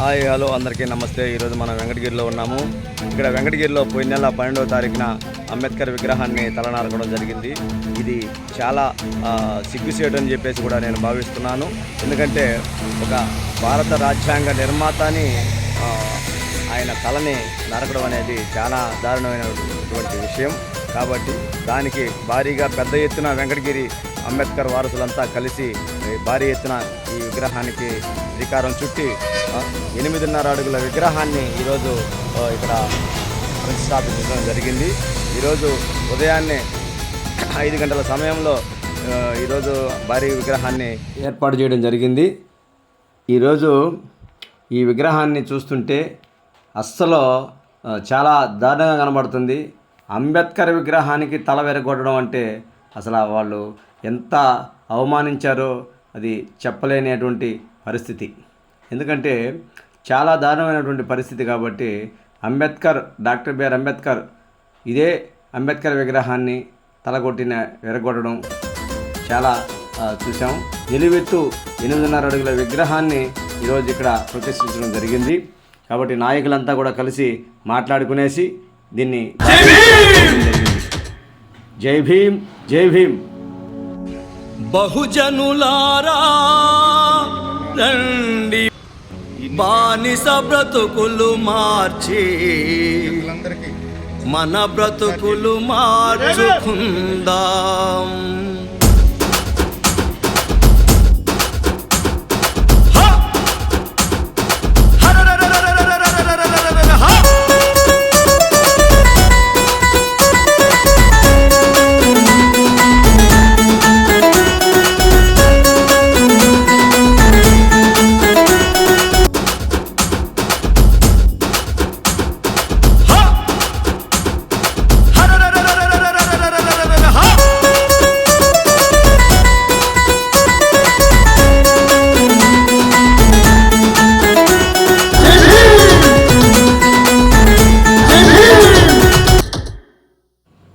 Hi hello అందరికీ నమస్తే. ఈరోజు మనం వెంకటగిరిలో ఉన్నాము. ఇక్కడ వెంకటగిరిలో పోయిన నెల పన్నెండవ తారీఖున అంబేద్కర్ విగ్రహాన్ని తలనారకడం జరిగింది. ఇది చాలా సిగ్గుసేటు అని చెప్పేసి కూడా నేను భావిస్తున్నాను. ఎందుకంటే ఒక భారత రాజ్యాంగ నిర్మాతని ఆయన తలని నరకడం అనేది చాలా దారుణమైనటువంటి విషయం. కాబట్టి దానికి భారీగా పెద్ద ఎత్తున వెంకటగిరి అంబేద్కర్ వారసులంతా కలిసి భారీ ఎత్తున ఈ విగ్రహానికి శ్రీకారం చుట్టి ఎనిమిదిన్నర అడుగుల విగ్రహాన్ని ఈరోజు ఇక్కడ ప్రతిష్టాపించడం జరిగింది. ఈరోజు ఉదయాన్నే ఐదు గంటల సమయంలో ఈరోజు భారీ విగ్రహాన్ని ఏర్పాటు చేయడం జరిగింది. ఈరోజు ఈ విగ్రహాన్ని చూస్తుంటే అస్సలు చాలా దారుణంగా కనబడుతుంది. అంబేద్కర్ విగ్రహానికి తల విరగొట్టడం అంటే అసలు వాళ్ళు ఎంత అవమానించారో అది చెప్పలేనటువంటి పరిస్థితి. ఎందుకంటే చాలా దారుణమైనటువంటి పరిస్థితి కాబట్టి అంబేద్కర్ డాక్టర్ బిఆర్ అంబేద్కర్ ఇదే అంబేద్కర్ విగ్రహాన్ని తలగొట్టిన విరగొట్టడం చాలా చూసాం నిలువెత్తు ఎనిమిదిన్నర అడుగుల విగ్రహాన్ని ఈరోజు ఇక్కడ ప్రతిష్ఠించడం జరిగింది. కాబట్టి నాయకులంతా కూడా కలిసి మాట్లాడుకునేసి దీన్ని జై భీమ్! జై భీమ్ బహుజనులారా బానిస బ్రతుకులు మార్చి. మన బ్రతుకులు మార్చుకుందాం.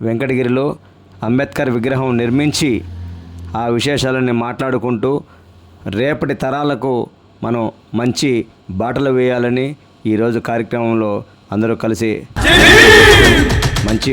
వెంకటగిరిలో అంబేద్కర్ విగ్రహం నిర్మించి ఆ విశేషాలని మాట్లాడుకుంటూ రేపటి తరాలకు మనం మంచి బాటలు వేయాలని ఈరోజు కార్యక్రమంలో అందరూ కలిసి మంచి